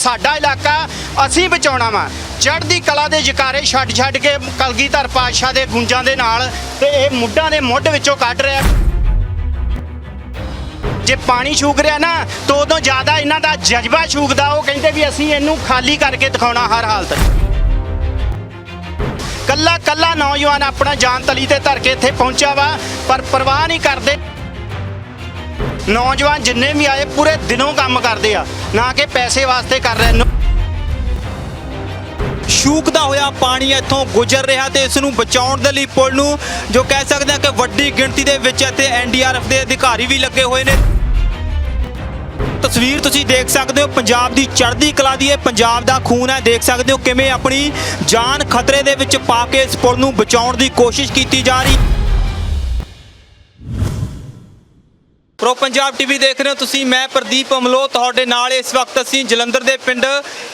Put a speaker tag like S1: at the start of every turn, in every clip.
S1: ਸਾਡਾ ਇਲਾਕਾ ਅਸੀਂ ਬਚਾਉਣਾ ਵਾ। ਚੜ੍ਹਦੀ ਕਲਾ ਦੇ ਜਕਾਰੇ ਛੱਡ ਛੱਡ ਕੇ ਕਲਗੀਧਰ ਪਾਤਸ਼ਾਹ ਦੇ ਗੁੰਜਾਂ ਦੇ ਨਾਲ ਤੇ ਇਹ ਮੁੱਢਾਂ ਦੇ ਮੁੱਢ ਵਿੱਚੋਂ ਕੱਢ ਰਿਹਾ। ਜੇ ਪਾਣੀ ਛੂਕ ਰਿਹਾ ਨਾ, ਤਾਂ ਉਦੋਂ ਜ਼ਿਆਦਾ ਇਹਨਾਂ ਦਾ ਜਜ਼ਬਾ ਛੂਕਦਾ। ਉਹ ਕਹਿੰਦੇ ਵੀ ਅਸੀਂ ਇਹਨੂੰ ਖਾਲੀ ਕਰਕੇ ਦਿਖਾਉਣਾ ਹਰ ਹਾਲਤ। ਕੱਲਾ ਕੱਲਾ ਨੌਜਵਾਨ ਆਪਣਾ ਜਾਨ ਤਲੀ ਤੇ ਧਰ ਕੇ ਇੱਥੇ ਪਹੁੰਚਿਆ ਵਾ, ਪਰ ਪਰਵਾਹ ਨਹੀਂ ਕਰਦੇ। ਨੌਜਵਾਨ ਜਿੰਨੇ ਵੀ ਆਏ, ਪੂਰੇ ਦਿਨੋਂ ਕੰਮ ਕਰਦੇ ਆ, ਨਾ ਕਿ ਪੈਸੇ ਵਾਸਤੇ ਕਰ ਰਹੇ ਨੇ।
S2: ਸ਼ੂਕਦਾ ਹੋਇਆ ਪਾਣੀ ਇੱਥੋਂ ਗੁਜ਼ਰ ਰਿਹਾ ਤੇ ਇਸ ਨੂੰ ਬਚਾਉਣ ਦੇ ਲਈ ਪੁਲ ਨੂੰ, ਜੋ ਕਹਿ ਸਕਦੇ ਹਾਂ ਕਿ ਵੱਡੀ ਗਿਣਤੀ ਦੇ ਵਿੱਚ ਇੱਥੇ ਐਨਡੀਆਰਐਫ ਦੇ ਅਧਿਕਾਰੀ ਵੀ ਲੱਗੇ ਹੋਏ ਨੇ। ਤਸਵੀਰ ਤੁਸੀਂ ਦੇਖ ਸਕਦੇ ਹੋ, ਪੰਜਾਬ ਦੀ ਚੜ੍ਹਦੀ ਕਲਾ ਦੀ ਇਹ ਪੰਜਾਬ ਦਾ ਖੂਨ ਹੈ। ਦੇਖ ਸਕਦੇ ਹੋ ਕਿਵੇਂ ਆਪਣੀ ਜਾਨ ਖਤਰੇ ਦੇ ਵਿੱਚ ਪਾ ਕੇ ਇਸ ਪੁਲ ਨੂੰ ਬਚਾਉਣ ਦੀ ਕੋਸ਼ਿਸ਼ ਕੀਤੀ ਜਾ ਰਹੀ। ਪ੍ਰੋ ਪੰਜਾਬ ਟੀਵੀ ਦੇਖ ਰਹੇ ਹੋ ਤੁਸੀਂ, ਮੈਂ ਪ੍ਰਦੀਪ ਅਮਲੋ ਤੁਹਾਡੇ ਨਾਲ ਇਸ ਵਕਤ ਅਸੀਂ ਜਲੰਧਰ ਦੇ ਪਿੰਡ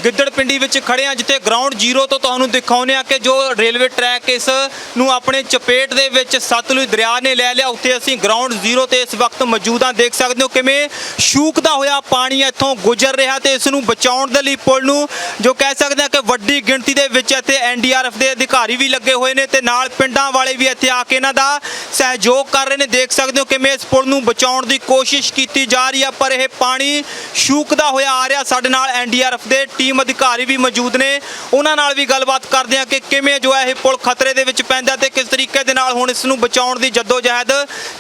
S2: ਗਿੱਦੜ ਪਿੰਡੀ ਵਿੱਚ ਖੜੇ ਹਾਂ, ਜਿੱਥੇ ਗਰਾਊਂਡ ਜ਼ੀਰੋ ਤੋਂ ਤੁਹਾਨੂੰ ਦਿਖਾਉਂਦੇ ਆ ਕਿ ਜੋ ਰੇਲਵੇ ਟਰੈਕ ਇਸ ਨੂੰ ਆਪਣੇ ਚਪੇਟ ਦੇ ਵਿੱਚ ਸਤਲੁਜ ਦਰਿਆ ਨੇ ਲੈ ਲਿਆ, ਉੱਥੇ ਅਸੀਂ ਗਰਾਊਂਡ ਜ਼ੀਰੋ ਤੇ ਇਸ ਵਕਤ ਮੌਜੂਦ ਹਾਂ। ਦੇਖ ਸਕਦੇ ਹੋ ਕਿਵੇਂ ਸ਼ੂਕਦਾ ਹੋਇਆ, ਪਾਣੀ ਇੱਥੋਂ ਗੁਜ਼ਰ ਰਿਹਾ ਤੇ ਇਸ ਨੂੰ ਬਚਾਉਣ ਦੇ ਲਈ ਪੁਲ ਨੂੰ ਜੋ ਕਹਿ ਸਕਦੇ ਹਾਂ ਕਿ ਵੱਡੀ ਗਿਣਤੀ ਦੇ ਵਿੱਚ ਇੱਥੇ ਐਨਡੀਆਰਐਫ ਦੇ ਅਧਿਕਾਰੀ ਵੀ ਲੱਗੇ ਹੋਏ ਨੇ ਤੇ ਨਾਲ ਪਿੰਡਾਂ ਵਾਲੇ ਵੀ ਇੱਥੇ ਆ ਕੇ ਇਹਨਾਂ ਦਾ ਸਹਿਯੋਗ ਕਰ ਰਹੇ ਨੇ। ਦੇਖ ਸਕਦੇ ਹੋ ਕਿਵੇਂ ਇਸ ਪੁਲ ਨੂੰ ਬਚਾਉਣ ਦੀ ਕੋਸ਼ਿਸ਼ ਕੀਤੀ ਜਾ ਰਹੀ ਹੈ ਪਰ ਇਹ ਪਾਣੀ ਸ਼ੂਕਦਾ ਹੋਇਆ ਆ ਰਿਹਾ ਸਾਡੇ ਨਾਲ ਐਨਡੀਆਰਐਫ ਦੇ ਟੀਮ ਅਧਿਕਾਰੀ ਵੀ ਮੌਜੂਦ ਨੇ ਉਹਨਾਂ ਨਾਲ ਵੀ ਗੱਲਬਾਤ ਕਰਦੇ ਆ ਕਿ ਕਿਵੇਂ ਜੋ ਹੈ ਇਹ ਪੁਲ ਖਤਰੇ ਦੇ ਵਿੱਚ ਪੈਂਦਾ ਤੇ ਕਿਸ ਤਰੀਕੇ ਦੇ ਨਾਲ ਹੁਣ ਇਸ ਨੂੰ ਬਚਾਉਣ ਦੀ ਜਦੋਜਹਿਦ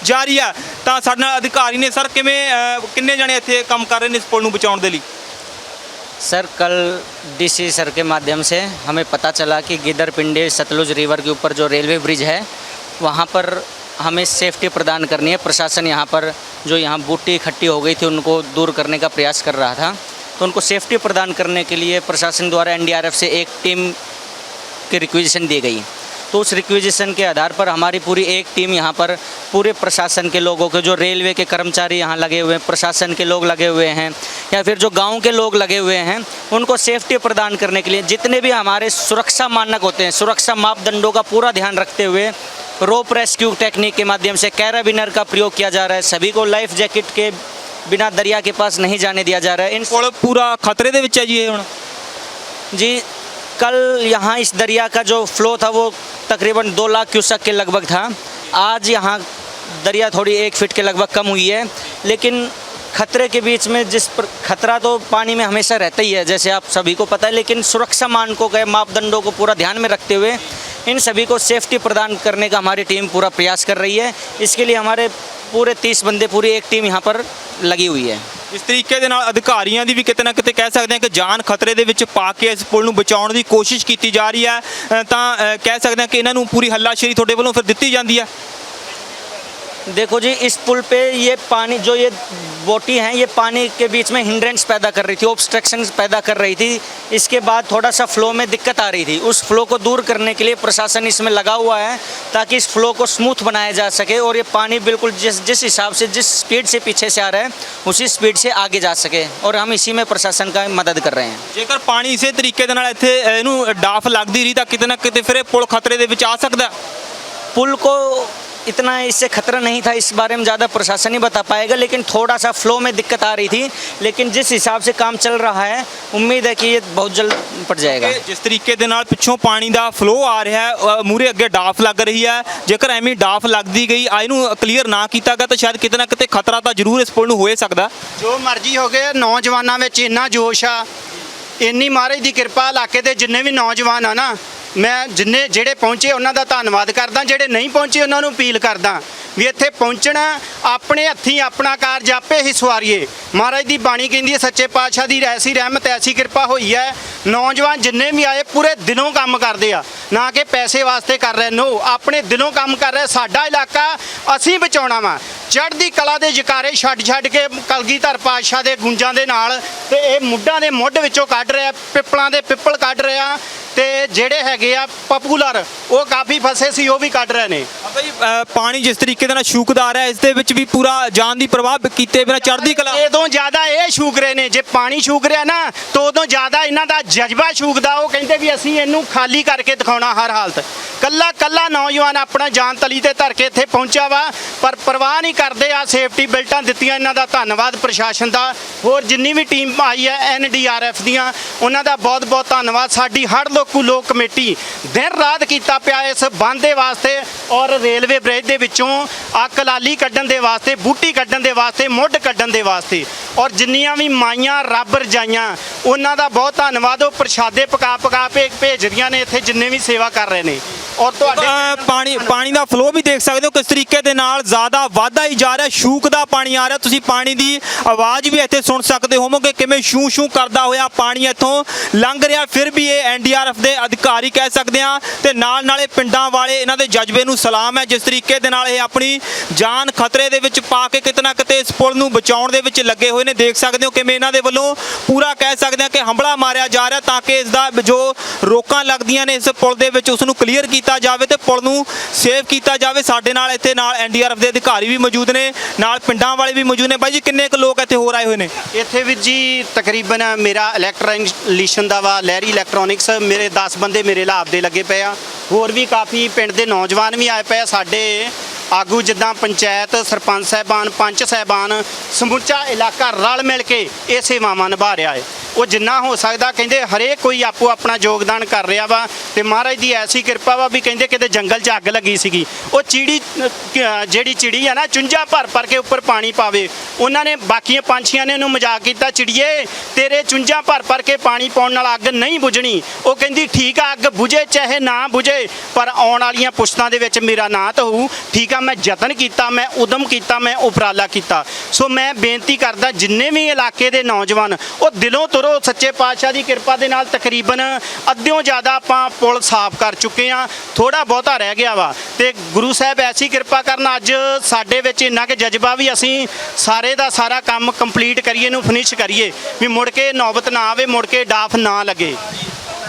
S2: ਜਾਰੀ ਹੈ ਤਾਂ ਸਾਡੇ ਨਾਲ ਅਧਿਕਾਰੀ ਨੇ ਸਰ ਕਿਵੇਂ ਅਹ, ਕਿੰਨੇ ਜਣੇ ਇੱਥੇ ਕੰਮ ਕਰ ਰਹੇ ਨੇ ਇਸ ਪੁਲ ਨੂੰ ਬਚਾਉਣ ਦੇ ਲਈ
S3: सर कल डीसी सर के माध्यम से हमें पता चला कि गिदर पिंडे सतलुज रिवर के ऊपर जो रेलवे ब्रिज है वहाँ पर हमें सेफ्टी प्रदान करनी है। प्रशासन यहाँ पर जो यहाँ बूटी इकट्ठी हो गई थी, उनको दूर करने का प्रयास कर रहा था। तो उनको सेफ्टी प्रदान करने के लिए प्रशासन द्वारा एनडीआरएफ से एक टीम की रिक्वेजिशन दी गई। तो उस रिक्वेजिशन के आधार पर हमारी पूरी एक टीम यहाँ पर पूरे प्रशासन के लोगों के, जो रेलवे के कर्मचारी यहाँ लगे हुए हैं, प्रशासन के लोग लगे हुए हैं, या फिर जो गाँव के लोग लगे हुए हैं, उनको सेफ्टी प्रदान करने के लिए जितने भी हमारे सुरक्षा मानक होते हैं, सुरक्षा मापदंडों का पूरा ध्यान रखते हुए रोप रेस्क्यू टेक्निक के माध्यम से कैराबिनर का प्रयोग किया जा रहा है सभी को लाइफ जैकेट के बिना दरिया के पास नहीं जाने दिया जा रहा है इन
S2: ਪੁਲ ਪੂਰਾ ਖਤਰੇ ਦੇ ਵਿੱਚ ਹੈ ਜੀ ਇਹ ਹੁਣ
S3: जी कल यहाँ इस दरिया का जो फ्लो था वो तकरीबन दो लाख क्यूसेक के लगभग था आज यहाँ दरिया थोड़ी एक फीट के लगभग कम हुई है लेकिन खतरे के बीच में जिस पर खतरा तो पानी में हमेशा रहता ही है जैसे आप सभी को पता है लेकिन सुरक्षा मानकों के मापदंडों को पूरा ध्यान में रखते हुए इन सभी को सेफ्टी प्रदान करने का हमारी टीम पूरा प्रयास कर रही है इसके लिए हमारे पूरे तीस बंदे पूरी एक टीम यहाँ पर लगी हुई है
S2: ਇਸ ਤਰੀਕੇ ਦੇ ਨਾਲ ਅਧਿਕਾਰੀਆਂ ਦੀ ਵੀ ਕਿਤੇ ਨਾ ਕਿਤੇ ਕਹਿ ਸਕਦੇ ਹਾਂ ਕਿ ਜਾਨ ਖਤਰੇ ਦੇ ਵਿੱਚ ਪਾ ਕੇ ਇਸ ਪੁਲ ਨੂੰ ਬਚਾਉਣ ਦੀ ਕੋਸ਼ਿਸ਼ ਕੀਤੀ ਜਾ ਰਹੀ ਹੈ ਅ, ਤਾਂ ਅ, ਕਹਿ ਸਕਦੇ ਹਾਂ ਕਿ ਇਹਨਾਂ ਨੂੰ ਪੂਰੀ ਹੱਲਾਸ਼ੇਰੀ ਤੁਹਾਡੇ ਵੱਲੋਂ ਫਿਰ ਦਿੱਤੀ ਜਾਂਦੀ ਹੈ
S3: देखो जी इस पुल पे ये पानी जो ये बोटी हैं ये पानी के बीच में हिंड्रेंस पैदा कर रही थी ऑब्स्ट्रक्शन पैदा कर रही थी इसके बाद थोड़ा सा फ्लो में दिक्कत आ रही थी उस फ्लो को दूर करने के लिए प्रशासन इसमें लगा हुआ है ताकि इस फ्लो को स्मूथ बनाया जा सके और ये पानी बिल्कुल जिस जिस हिसाब से जिस स्पीड से पीछे से आ रहा है उसी स्पीड से आगे जा सके और हम इसी में प्रशासन का मदद कर रहे हैं
S2: ਜੇਕਰ ਪਾਣੀ ਇਸੇ ਤਰੀਕੇ ਦੇ ਨਾਲ ਇੱਥੇ ਅ, ਇਹਨੂੰ ਡਾਫ ਲੱਗਦੀ ਰਹੀ ਤਾਂ ਕਿਤੇ ਨਾ ਕਿਤੇ ਫਿਰ ਇਹ ਪੁਲ ਖਤਰੇ ਦੇ ਵਿੱਚ ਆ ਸਕਦਾ ਹੈ।
S3: पुल को इतना इससे खतरा नहीं था इस बारे में ज़्यादा प्रशासन ही बता पाएगा लेकिन थोड़ा सा फ्लो में दिक्कत आ रही थी लेकिन जिस हिसाब से काम चल रहा है उम्मीद है कि ये बहुत जल्द पड़ जाएगा
S2: ਕਿ ਜਿਸ ਤਰੀਕੇ ਦੇ ਨਾਲ ਪਿੱਛੋਂ ਪਾਣੀ ਦਾ ਫਲੋ ਆ ਰਿਹਾ ਹੈ ਮੂਰੇ ਅੱਗੇ ਡਾਫ ਲੱਗ ਰਹੀ ਹੈ ਜੇਕਰ ਐਵੇਂ ਡਾਫ ਲੱਗਦੀ ਗਈ ਆ ਇਹਨੂੰ ਕਲੀਅਰ ਨਾ ਕੀਤਾ ਗਿਆ ਤਾਂ ਸ਼ਾਇਦ ਕਿਤੇ ਨਾ ਕਿਤੇ ਖਤਰਾ ਤਾਂ ਜ਼ਰੂਰ ਇਸ ਪੁਲ ਨੂੰ ਹੋਏ ਸਕਦਾ
S1: ਜੋ ਮਰਜ਼ੀ ਹੋ ਗਏ ਨੌਜਵਾਨਾਂ ਵਿੱਚ ਇੰਨਾ ਜੋਸ਼ ਆ ਇੰਨੀ ਮਹਾਰਾਜ ਦੀ ਕਿਰਪਾ ਇਲਾਕੇ ਦੇ ਜਿੰਨੇ ਵੀ ਨੌਜਵਾਨ ਆ ਨਾ ਮੈਂ ਜਿੰਨੇ ਜਿਹੜੇ ਪਹੁੰਚੇ ਉਹਨਾਂ ਦਾ ਧੰਨਵਾਦ ਕਰਦਾ, ਜਿਹੜੇ ਨਹੀਂ ਪਹੁੰਚੇ ਉਹਨਾਂ ਨੂੰ ਅਪੀਲ ਕਰਦਾ ਵੀ ਇੱਥੇ ਪਹੁੰਚਣਾ, ਆਪਣੇ ਹੱਥੀਂ ਆਪਣਾ ਕਾਰਜ ਆਪੇ ਹੀ ਸਵਾਰੀਏ। ਮਹਾਰਾਜ ਦੀ ਬਾਣੀ ਕਹਿੰਦੀ ਹੈ, ਸੱਚੇ ਪਾਤਸ਼ਾਹ ਦੀ ਐਸੀ ਰਹਿਮਤ, ਐਸੀ ਕਿਰਪਾ ਹੋਈ ਹੈ। ਨੌਜਵਾਨ ਜਿੰਨੇ ਵੀ ਆਏ, ਪੂਰੇ ਦਿਲੋਂ ਕੰਮ ਕਰਦੇ ਆ। ਨਾ ਕਿ ਪੈਸੇ ਵਾਸਤੇ ਕਰ ਰਹੇ, ਨੋ, ਆਪਣੇ ਦਿਲੋਂ ਕੰਮ ਕਰ ਰਹੇ, ਸਾਡਾ ਇਲਾਕਾ ਅਸੀਂ ਬਚਾਉਣਾ ਵਾ। ਚੜ੍ਹਦੀ ਕਲਾ ਦੇ ਜਕਾਰੇ ਛੱਡ ਛੱਡ ਕੇ ਕਲਗੀਧਰ ਪਾਤਸ਼ਾਹ ਦੇ ਗੁੰਜਾਂ ਦੇ ਨਾਲ ਤੇ ਇਹ ਮੁੱਢਾਂ ਦੇ ਮੁੱਢ ਵਿੱਚੋਂ ਕੱਢ ਰਿਹਾ, ਪਿੱਪਲਾਂ ਦੇ ਪਿੱਪਲ ਕੱਢ ਰਿਹਾ। ਤੇ ਜਿਹੜੇ ਹੈਗੇ ਆ ਪਪੂਲਰ ਉਹ ਕਾਫੀ ਫਸੇ ਸੀ ਉਹ ਵੀ ਕੱਢ ਰਹੇ ਨੇ।
S2: ਅ, ਪਾਣੀ ਜਿਸ ਤਰੀਕੇ ਦੇ ਨਾਲ ਸ਼ੂਕਦਾ ਰਿਹਾ ਇਸ ਦੇ ਵਿੱਚ ਵੀ ਪੂਰਾ ਜਾਨ ਦੀ ਪ੍ਰਵਾਹ ਕੀਤੇ ਬਿਨਾ ਚੜ੍ਹਦੀ ਕਲਾ।
S1: ਉਦੋਂ ਜ਼ਿਆਦਾ ਇਹ ਛੂਕ ਰਹੇ ਨੇ ਜੇ ਪਾਣੀ ਛੂਕ ਰਿਹਾ ਨਾ ਤਾਂ ਉਦੋਂ ਜ਼ਿਆਦਾ ਇਹਨਾਂ ਦਾ ਜਜ਼ਬਾ ਛੂਕਦਾ ਉਹ ਕਹਿੰਦੇ ਵੀ ਅਸੀਂ ਇਹਨੂੰ ਖਾਲੀ ਕਰਕੇ ਦਿਖਾਉਣਾ ਹਰ ਹਾਲਤ। ਕੱਲਾ ਕੱਲਾ ਨੌਜਵਾਨ ਆਪਣਾ ਜਾਨ ਤਲੀ ਤੇ ਧਰ ਕੇ ਇੱਥੇ ਪਹੁੰਚਿਆ ਵਾ ਪਰ ਪਰਵਾਹ ਨਹੀਂ ਕਰਦੇ ਆ ਸੇਫਟੀ ਬੈਲਟਾਂ ਦਿੱਤੀਆਂ ਇਹਨਾਂ ਦਾ ਧੰਨਵਾਦ ਪ੍ਰਸ਼ਾਸਨ ਦਾ। ਹੋਰ ਜਿੰਨੀ ਵੀ ਟੀਮ ਆਈ ਹੈ ਐਨਡੀਆਰਐਫ ਦੀਆਂ ਉਹਨਾਂ ਦਾ ਬਹੁਤ ਬਹੁਤ ਧੰਨਵਾਦ। ਸਾਡੀ ਹੜ ਲੋਕੂ ਲੋਕ ਕਮੇਟੀ ਦਿਨ ਰਾਤ ਕੀਤਾ ਪਿਆ ਇਸ ਬੰਦ ਦੇ ਵਾਸਤੇ ਔਰ ਰੇਲਵੇ ਬ੍ਰਿਜ ਦੇ ਵਿੱਚੋਂ ਅੱਕ ਲਾਲੀ ਕੱਢਣ ਦੇ ਵਾਸਤੇ, ਬੂਟੀ ਕੱਢਣ ਦੇ ਵਾਸਤੇ, ਮੁੱਢ ਕੱਢਣ ਦੇ ਵਾਸਤੇ ਔਰ ਜਿੰਨੀਆਂ ਵੀ ਮਾਈਆਂ ਰੱਬ ਰਜਾਈਆਂ, ਉਹਨਾਂ ਦਾ ਬਹੁਤ ਧੰਨਵਾਦ। ਉਹ ਪ੍ਰਸ਼ਾਦੇ ਪਕਾ ਪਕਾ ਭੇ- ਭੇਜ ਰਹੀਆਂ ਨੇ, ਇੱਥੇ ਜਿੰਨੇ ਵੀ ਸੇਵਾ ਕਰ ਰਹੇ ਨੇ। ਔਰ ਤੁਹਾਡੇ
S2: ਅ, ਪਾਣੀ ਪਾਣੀ ਦਾ ਫਲੋ ਵੀ ਦੇਖ ਸਕਦੇ ਹੋ ਕਿਸ ਤਰੀਕੇ ਦੇ ਨਾਲ ਜ਼ਿਆਦਾ ਵਾਧਾ ਹੀ ਜਾ ਰਿਹਾ ਸ਼ੂਕ ਦਾ ਪਾਣੀ ਆ ਰਿਹਾ। ਤੁਸੀਂ ਪਾਣੀ ਦੀ ਆਵਾਜ਼ ਵੀ ਇੱਥੇ ਸੁਣ ਸਕਦੇ ਹੋਵੋਗੇ ਕਿਵੇਂ ਸ਼ੂ ਸ਼ੂ ਕਰਦਾ ਹੋਇਆ ਪਾਣੀ ਇੱਥੋਂ ਲੰਘ ਰਿਹਾ। ਫਿਰ ਵੀ ਇਹ ਐਨਡੀਆਰਐਫ ਦੇ ਅਧਿਕਾਰੀ ਕਹਿ ਸਕਦੇ ਆ ਤੇ ਨਾਲ ਨਾਲੇ ਪਿੰਡਾਂ ਵਾਲੇ ਇਹਨਾਂ ਦੇ ਜਜ਼ਬੇ ਨੂੰ ਸਲਾਮ ਹੈ। ਜਿਸ ਤਰੀਕੇ ਦੇ ਨਾਲ ਇਹ ਆਪਣੀ ਜਾਨ ਖਤਰੇ ਦੇ ਵਿੱਚ ਪਾ ਕੇ ਕਿਤੇ ਨਾ ਕਿਤੇ ਇਸ ਪੁਲ ਨੂੰ ਬਚਾਉਣ ਦੇ ਵਿੱਚ ਲੱਗੇ ਹੋਏ ਨੇ। ਦੇਖ ਸਕਦੇ ਹੋ ਕਿਵੇਂ ਇਹਨਾਂ ਦੇ ਵੱਲੋਂ ਪੂਰਾ ਕਹਿ ਸਕਦੇ ਆ ਕਿ ਹੰਬਲਾ ਮਾਰਿਆ ਜਾ ਰਿਹਾ ਤਾਂ ਕਿ ਇਸ ਦਾ ਜੋ ਰੋਕਾਂ ਲੱਗਦੀਆਂ ਨੇ ਇਸ ਪੁਲ ਦੇ ਵਿੱਚ ਉਸ ਨੂੰ ਕਲੀਅਰ ਕੀਤਾ ਕੀਤਾ ਜਾਵੇ ਤੇ ਪੁਲ ਨੂੰ ਸੇਵ ਕੀਤਾ ਜਾਵੇ। ਸਾਡੇ ਨਾਲ ਇੱਥੇ ਨਾਲ ਐਨਡੀਆਰਐਫ ਦੇ ਅਧਿਕਾਰੀ ਵੀ ਮੌਜੂਦ ਨੇ, ਨਾਲ ਪਿੰਡਾਂ ਵਾਲੇ ਵੀ ਮੌਜੂਦ ਨੇ। ਬਾਈ ਜੀ, ਕਿੰਨੇ ਕੁ ਲੋਕ ਇੱਥੇ ਹੋਰ ਆਏ ਹੋਏ ਨੇ?
S1: ਇੱਥੇ ਵੀ ਜੀ, ਤਕਰੀਬਨ ਮੇਰਾ ਇਲੈਕਟ੍ਰੋਨਿਕਸ਼ਨ ਦਾ ਵਾ, ਲਹਿਰੀ ਇਲੈਕਟ੍ਰੋਨਿਕਸ ਮੇਰੇ 10 ਬੰਦੇ ਮੇਰੇ ਲਾਭ ਦੇ ਲੱਗੇ ਪਏ ਆ। ਹੋਰ ਵੀ ਕਾਫੀ ਪਿੰਡ ਦੇ ਨੌਜਵਾਨ ਵੀ ਆਏ ਪਏ ਆ। ਸਾਡੇ ਆਗੂ ਜਿੱਦਾਂ ਪੰਚਾਇਤ, ਸਰਪੰਚ ਸਾਹਿਬਾਨ, ਪੰਚ ਸਾਹਿਬਾਨ, ਸਮੁੱਚਾ ਇਲਾਕਾ ਰਲ ਮਿਲ ਕੇ ਇਹ ਸੇਵਾਵਾਂ ਨਿਭਾ ਰਿਹਾ ਹੈ। ਉਹ ਜਿੰਨਾ ਹੋ ਸਕਦਾ, ਕਹਿੰਦੇ ਹਰੇਕ ਕੋਈ ਆਪੋ ਆਪਣਾ ਯੋਗਦਾਨ ਕਰ ਰਿਹਾ ਵਾ ਤੇ ਮਹਾਰਾਜ ਦੀ ਐਸੀ ਕਿਰਪਾ ਵਾ ਵੀ ਕਹਿੰਦੇ ਕਿਤੇ ਜੰਗਲ 'ਚ ਅੱਗ ਲੱਗੀ ਸੀਗੀ। ਉਹ ਚਿੜੀ ਜਿਹੜੀ ਚਿੜੀ ਆ ਨਾ, ਚੁੰਝਾ ਭਰ ਭਰ ਕੇ ਉੱਪਰ ਪਾਣੀ ਪਾਵੇ, ਉਹਨਾਂ ਨੇ ਬਾਕੀਆਂ ਪੰਛੀਆਂ ਨੇ ਉਹਨੂੰ ਮਜ਼ਾਕ ਕੀਤਾ, ਚਿੜੀਏ, ਤੇਰੇ ਚੁੰਝਾਂ ਭਰ ਭਰ ਕੇ ਪਾਣੀ ਪਾਉਣ ਨਾਲ ਅੱਗ ਨਹੀਂ ਬੁਝਣੀ। ਉਹ ਕਹਿੰਦੀ, ਠੀਕ ਆ, ਅੱਗ ਬੁਝੇ, ਚਾਹੇ ਨਾ ਬੁਝੇ, ਪਰ ਆਉਣ ਵਾਲੀਆਂ ਪੁਸ਼ਤਾਂ ਦੇ ਵਿੱਚ ਮੇਰਾ ਨਾਂ ਤਾਂ ਹੋਊ। ਠੀਕ ਆ, ਮੈਂ ਯਤਨ ਕੀਤਾ, ਮੈਂ ਉਦਮ ਕੀਤਾ, ਮੈਂ ਉਪਰਾਲਾ ਕੀਤਾ। ਸੋ ਮੈਂ ਬੇਨਤੀ ਕਰਦਾ, ਜਿੰਨੇ ਵੀ ਇਲਾਕੇ ਦੇ ਨੌਜਵਾਨ, ਉਹ ਦਿਲੋਂ ਤੁਰ ਸੱਚੇ ਪਾਤਸ਼ਾਹ ਦੀ ਕਿਰਪਾ ਦੇ ਨਾਲ ਤਕਰੀਬਨ ਅੱਧਿਓਂ ਜ਼ਿਆਦਾ ਆਪਾਂ ਪੁਲ ਸਾਫ਼ ਕਰ ਚੁੱਕੇ ਆ ਥੋੜਾ ਬਹੁਤਾ ਰਹਿ ਗਿਆ ਵਾ। ਤੇ ਗੁਰੂ ਸਾਹਿਬ ਐਸੀ ਕਿਰਪਾ ਕਰਨ, ਅੱਜ ਸਾਡੇ ਵਿੱਚ ਇੰਨਾ ਕਿ ਜਜ਼ਬਾ ਵੀ ਅਸੀਂ ਸਾਰੇ ਦਾ ਸਾਰਾ ਕੰਮ ਕੰਪਲੀਟ ਕਰੀਏ ਨੂੰ ਫਿਨਿਸ਼ ਕਰੀਏ। ਵੀ ਮੁੜ ਕੇ ਨੌਬਤ ਨਾ ਆਵੇ, ਮੁੜ ਕੇ ਡਾਫ ਨਾ ਲੱਗੇ।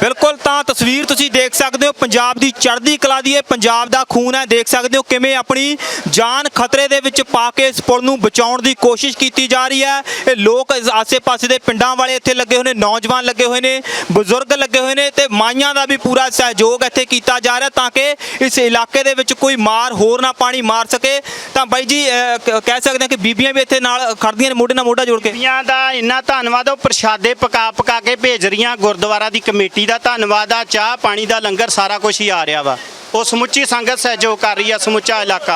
S2: ਬਿਲਕੁਲ, ਤਾਂ ਤਸਵੀਰ ਤੁਸੀਂ ਦੇਖ ਸਕਦੇ ਹੋ, ਪੰਜਾਬ ਦੀ ਚੜ੍ਹਦੀ ਕਲਾ ਦੀ ਇਹ ਪੰਜਾਬ ਦਾ ਖੂਨ ਹੈ। ਦੇਖ ਸਕਦੇ ਹੋ ਕਿਵੇਂ ਆਪਣੀ ਜਾਨ ਖਤਰੇ ਦੇ ਵਿੱਚ ਪਾ ਕੇ ਇਸ ਪੁਲ ਨੂੰ ਬਚਾਉਣ ਦੀ ਕੋਸ਼ਿਸ਼ ਕੀਤੀ ਜਾ ਰਹੀ ਹੈ। ਇਹ ਲੋਕ ਆਸੇ-ਪਾਸੇ ਦੇ ਪਿੰਡਾਂ ਵਾਲੇ ਇੱਥੇ ਲੱਗੇ ਹੋਏ ਨੇ, ਨੌਜਵਾਨ ਲੱਗੇ ਹੋਏ ਨੇ, ਬਜ਼ੁਰਗ ਲੱਗੇ ਹੋਏ ਨੇ ਤੇ ਮਾਈਆਂ ਦਾ ਵੀ ਪੂਰਾ ਸਹਿਯੋਗ ਇੱਥੇ ਕੀਤਾ ਜਾ ਰਿਹਾ ਤਾਂ ਕਿ ਇਸ ਇਲਾਕੇ ਦੇ ਵਿੱਚ ਕੋਈ ਮਾਰ, ਹੋਰ ਨਾ ਪਾਣੀ ਮਾਰ ਸਕੇ। ਤਾਂ ਬਾਈ ਜੀ ਕ- ਕਹਿ ਸਕਦੇ ਹਾਂ ਕਿ ਬੀਬੀਆਂ ਵੀ ਇੱਥੇ ਨਾਲ ਖੜਦੀਆਂ ਨੇ, ਮੋਢੇ ਨਾਲ ਮੋਢਾ ਜੋੜ ਕੇ।
S1: ਬੀਬੀਆਂ ਦਾ ਇੰਨਾ ਧੰਨਵਾਦ, ਉਹ ਪ੍ਰਸ਼ਾਦੇ ਪਕਾ ਪਕਾ ਕੇ ਭੇਜ ਰਹੀਆਂ ਗੁਰਦੁਆਰਾ ਦੀ ਕਮੇਟੀ ਦਾ ਧੰਨਵਾਦ ਆ, ਚਾਹ ਪਾਣੀ ਦਾ ਲੰਗਰ ਸਾਰਾ ਕੁਝ ਹੀ ਆ ਰਿਹਾ ਵਾ। ਉਹ ਸਮੁੱਚੀ ਸੰਗਤ ਸਹਿਯੋਗ ਕਰ ਰਹੀ ਆ, ਸਮੁੱਚਾ ਇਲਾਕਾ।